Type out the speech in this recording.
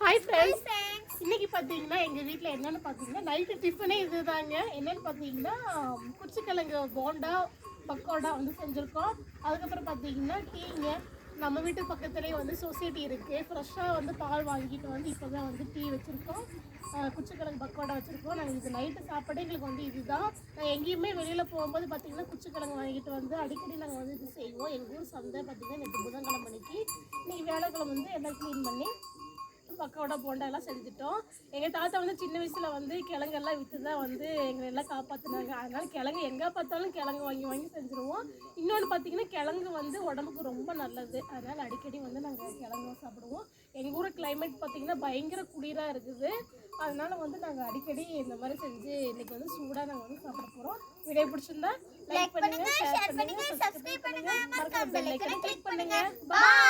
Hi friends இன்னைக்கு பார்த்தீங்கன்னா எங்கள் வீட்டில் என்னென்னு பார்த்தீங்கன்னா நைட்டு டிஃபனே இதுதாங்க. என்னென்னு பார்த்தீங்கன்னா குச்சிக்கிழங்கு போண்டா பக்கோடா வந்து செஞ்சுருக்கோம். அதுக்கப்புறம் பார்த்தீங்கன்னா டீங்க. நம்ம வீட்டு பக்கத்துலேயே வந்து சொசைட்டி இருக்குது ஃப்ரெஷ்ஷாக வந்து பால் வாங்கிட்டு வந்து இப்போ தான் வந்து டீ வச்சுருக்கோம். குச்சிக்கிழங்கு பக்கோடா வச்சுருக்கோம். நாங்கள் இது நைட்டு சாப்பாடு எங்களுக்கு வந்து இதுதான். நான் எங்கேயுமே வெளியில் போகும்போது பார்த்தீங்கன்னா குச்சிக்கிழங்கு வாங்கிட்டு வந்து அடிக்கடி நாங்கள் வந்து இது செய்வோம். எங்கள் ஊர் சந்தை பார்த்தீங்கன்னா நேற்று புதன்கிழமை அன்னைக்கு. இன்றைக்கி வேலைக்கிழமை வந்து எல்லாம் க்ளீன் பண்ணி பக்கோடா போண்டா எல்லாம் செஞ்சுட்டோம். எங்கள் தாத்தா வந்து சின்ன வயசில் வந்து கிழங்கெல்லாம் விற்று தான் வந்து எங்களை எல்லாம் காப்பாற்றினாங்க அதனால கிழங்கு எங்கே பார்த்தாலும் கிழங்கு வாங்கி வாங்கி செஞ்சுருவோம். இன்னொன்று பார்த்தீங்கன்னா கிழங்கு வந்து உடம்புக்கு ரொம்ப நல்லது. அதனால் அடிக்கடி வந்து நாங்கள் கிழங்கு சாப்பிடுவோம். எங்கள் ஊர் கிளைமேட் பார்த்தீங்கன்னா பயங்கர குளிராக இருக்குது. அதனால வந்து நாங்கள் அடிக்கடி இந்த மாதிரி செஞ்சு இன்னைக்கு வந்து சூடாக நாங்கள் வந்து சாப்பிட போகிறோம் வீடியோ பிடிச்சிருந்தா லைக் பண்ணுங்க ஷேர் பண்ணுங்க சப்ஸ்கிரைப் பண்ணுங்க. மறக்காம பெல் ஐக்கனை கிளிக் பண்ணுங்க. பாய்